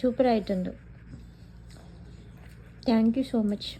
സൂപ്പറായിട്ടുണ്ട്. Thank you so much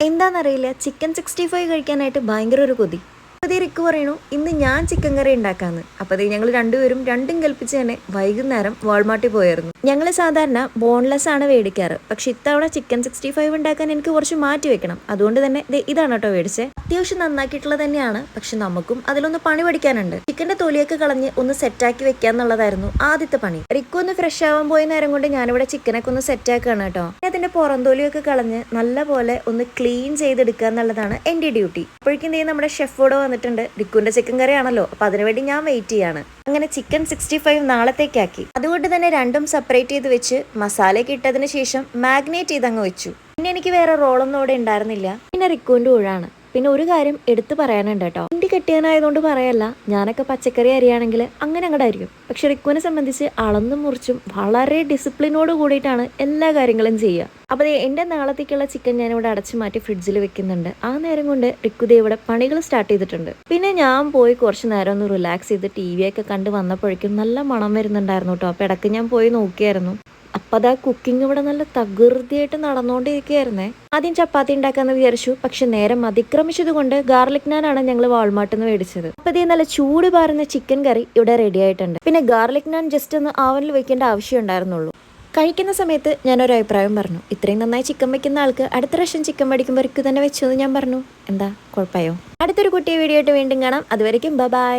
എന്താണെന്നറിയില്ല chicken sixty five കഴിക്കാനായിട്ട് ഭയങ്കര ഒരു കൊതി. അതേ റിക്ക് പറയണു ഇന്ന് ഞാൻ ചിക്കൻ കറി ഉണ്ടാക്കാന്ന് അപ്പോൾ ഞങ്ങൾ രണ്ടുപേരും രണ്ടും കൽപ്പിച്ച് തന്നെ വൈകുന്നേരം വാൾമാർട്ടിൽ പോയായിരുന്നു. ഞങ്ങൾ സാധാരണ ബോൺലെസ് ആണ് മേടിക്കാറ് പക്ഷെ ഇത്തവണ ചിക്കൻ സിക്സ്റ്റി ഫൈവ് ഉണ്ടാക്കാൻ എനിക്ക് കുറച്ച് മാറ്റി വെക്കണം. അതുകൊണ്ട് തന്നെ ഇതാണ് കേട്ടോ മേടിച്ചത് അത്യാവശ്യം നന്നാക്കിയിട്ടുള്ളത് തന്നെയാണ് പക്ഷെ നമുക്കും അതിലൊന്ന് പണി പഠിക്കാനുണ്ട്. ചിക്കന്റെ തൊലിയൊക്കെ കളഞ്ഞ് ഒന്ന് സെറ്റാക്കി വെക്കുക എന്നുള്ളതായിരുന്നു ആദ്യത്തെ പണി. റിക്ക് ഒന്ന് ഫ്രഷ് ആവാൻ പോയ നേരം കൊണ്ട് ഞാനിവിടെ ചിക്കനൊക്കെ ഒന്ന് സെറ്റാക്കുകയാണ് കേട്ടോ. അതിന്റെ പുറം തൊലിയൊക്കെ കളഞ്ഞ് നല്ല പോലെ ഒന്ന് ക്ലീൻ ചെയ്തെടുക്കുക എന്നുള്ളതാണ് എന്റെ ഡ്യൂട്ടി അപ്പോഴേക്കും നമ്മുടെ ഷെഫ് ഇവിടെ വന്നിട്ടുണ്ട്. റിക്കുവിന്റെ ചിക്കൻ കറി ആണല്ലോ അപ്പൊ അതിനുവേണ്ടി ഞാൻ വെയിറ്റ് ചെയ്യാണ്. അങ്ങനെ ചിക്കൻ സിക്സ്റ്റി ഫൈവ് നാളത്തേക്കാക്കി. അതുകൊണ്ട് തന്നെ രണ്ടും സെപ്പറേറ്റ് ചെയ്ത് വെച്ച് മസാലയൊക്കെ ഇട്ടതിന് ശേഷം മാഗ്നേറ്റ് ചെയ്ത് അങ്ങ് വെച്ചു. പിന്നെ എനിക്ക് വേറെ റോളൊന്നും അവിടെ ഉണ്ടായിരുന്നില്ല. പിന്നെ റിക്കുവിന്റെ ഊഴാണ്. പിന്നെ ഒരു കാര്യം എടുത്തു പറയാനുണ്ട് കേട്ടോ. ഇണ്ടി കെട്ടിയാനായതുകൊണ്ട് പറയല്ല ഞാനൊക്കെ പച്ചക്കറി അരിയാണെങ്കിൽ അങ്ങനെ അങ്ങോട്ടായിരിക്കും പക്ഷെ റിക്കുവിനെ സംബന്ധിച്ച് അളന്നും മുറിച്ചും വളരെ ഡിസിപ്ലിനോട് കൂടിയിട്ടാണ് എല്ലാ കാര്യങ്ങളും ചെയ്യുക. അപ്പോൾ എന്റെ നാളത്തേക്കുള്ള ചിക്കൻ ഞാനിവിടെ അടച്ചു മാറ്റി ഫ്രിഡ്ജിൽ വെക്കുന്നുണ്ട്. ആ നേരം കൊണ്ട് റിക്കുദേ ഇവിടെ പണികൾ സ്റ്റാർട്ട് ചെയ്തിട്ടുണ്ട്. പിന്നെ ഞാൻ പോയി കുറച്ച് നേരം ഒന്ന് റിലാക്സ് ചെയ്ത് ടി വി ഒക്കെ കണ്ട് വന്നപ്പോഴേക്കും നല്ല മണം വരുന്നുണ്ടായിരുന്നു കേട്ടോ. അപ്പോൾ ഇടയ്ക്ക് ഞാൻ പോയി നോക്കിയായിരുന്നു. അപ്പം അതാ കുക്കിംഗ് ഇവിടെ നല്ല തകൃതിയായിട്ട് നടന്നുകൊണ്ടിരിക്കുകയായിരുന്നേ ആദ്യം ചപ്പാത്തി ഉണ്ടാക്കാന്ന് വിചാരിച്ചു പക്ഷെ നേരം അതിക്രമിച്ചത് കൊണ്ട് ഗാർലിക് നാനാണ് ഞങ്ങൾ വാൾമാർട്ടിൽ നിന്ന് മേടിച്ചത്. അപ്പൊ ഇതേ നല്ല ചൂട് പാറുന്ന ചിക്കൻ കറി ഇവിടെ റെഡി ആയിട്ടുണ്ട്. പിന്നെ ഗാർലിക് നാൻ ജസ്റ്റ് ഒന്ന് ആവനിൽ വെക്കേണ്ട ആവശ്യം ഉണ്ടായിരുന്നുള്ളൂ. കഴിക്കുന്ന സമയത്ത് ഞാനൊരു അഭിപ്രായം പറഞ്ഞു. ഇത്രയും നന്നായി ചിക്കൻ വെക്കുന്ന ആൾക്ക് അടുത്ത പ്രാവശ്യം ചിക്കൻ മേടിക്കുമ്പോൾ ഇരിക്കു തന്നെ വെച്ചു എന്ന് ഞാൻ പറഞ്ഞു. എന്താ? കുഴപ്പമായോ? അടുത്തൊരു കുട്ടിയെ വീഡിയോ ആയിട്ട് വീണ്ടും കാണാം. അതുവരെയ്ക്കും ബൈ